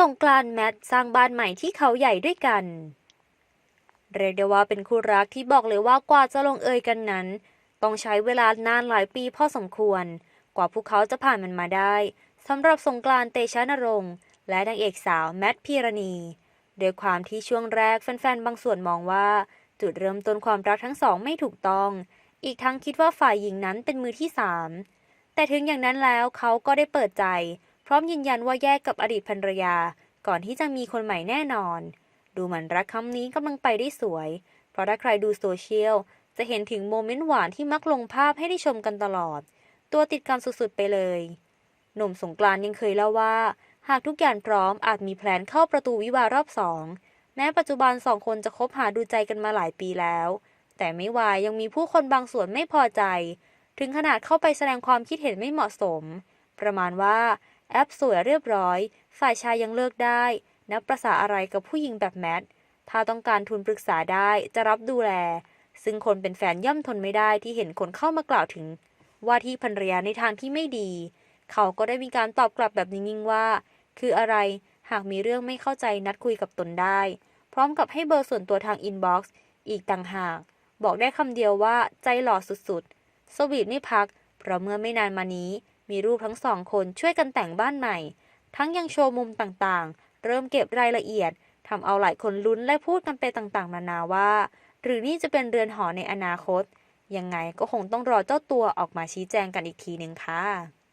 สงกรานต์แมทสร้างบ้านใหม่ที่เขาใหญ่ด้วยกัน เรียกได้ว่าเป็นคู่รักที่บอกเลยว่ากว่าจะลงเอยกันนั้น ต้องใช้เวลานานหลายปีพอสมควร กว่าพวกเขาจะผ่านมันมาได้สำหรับสงกรานต์เตชะนรงค์และนางเอกสาวแมทพีรณีโดยความที่ช่วงแรกแฟนๆบางส่วนมองว่า จุดเริ่มต้นความรักทั้งสองไม่ถูกต้อง อีกทั้งคิดว่าฝ่ายหญิงนั้นเป็นมือที่สามแต่ถึงอย่างนั้นแล้วเขาก็ได้เปิดใจ พร้อมยืนยันว่าแยกกับอดีตภรรยา ก่อนที่จะมีคนใหม่แน่นอน ดูเหมือนรักคำนี้กำลังไปได้สวย เพราะถ้าใครดูโซเชียลจะเห็นถึงโมเมนต์หวานที่มักลงภาพให้ได้ชมกันตลอด ตัวติดกันสุดๆไปเลย หนุ่มสงกรานยังเคยเล่าว่า หากทุกอย่างพร้อมอาจมีแพลนเข้าประตูวิวาห์รอบสองแม้ปัจจุบันสองคนจะคบหาดูใจกันมาหลายปีแล้ว แต่ไม่วายยังมีผู้คนบางส่วนไม่พอใจ ถึงขนาดเข้าไปแสดงความคิดเห็นไม่เหมาะสม ประมาณว่า แอปสวยเรียบร้อย ฝ่ายชายยังเลิกได้ นับประษาอะไรกับผู้หญิงแบบแมท ถ้าต้องการทุนปรึกษาได้จะรับดูแล ซึ่งคนเป็นแฟนย่อมทนไม่ได้ที่เห็นคนเข้ามากล่าวถึง ว่าที่ภรรยาในทางที่ไม่ดี เขาก็ได้มีการตอบกลับแบบนิ่งๆว่า คืออะไรหากมีเรื่องไม่เข้าใจนัดคุยกับตนได้ พร้อมกับให้เบอร์ส่วนตัวทางอินบ็อกซ์อีกต่างหาก บอกได้คำเดียวว่าใจหล่อสุดๆ สวีทไม่พัก เพราะเมื่อไม่นานมานี้ มีรูปทั้งสองคนช่วยกันแต่งบ้านใหม่ ทั้งยังโชว์มุมต่างๆ เริ่มเก็บรายละเอียดทำเอาหลายคนลุ้นและพูดกันไปต่างๆ นานาว่า หรือนี่จะเป็นเรือนหอในอนาคต ยังไงก็คงต้องรอเจ้าตัวออกมาชี้แจงกันอีกทีหนึ่งค่ะ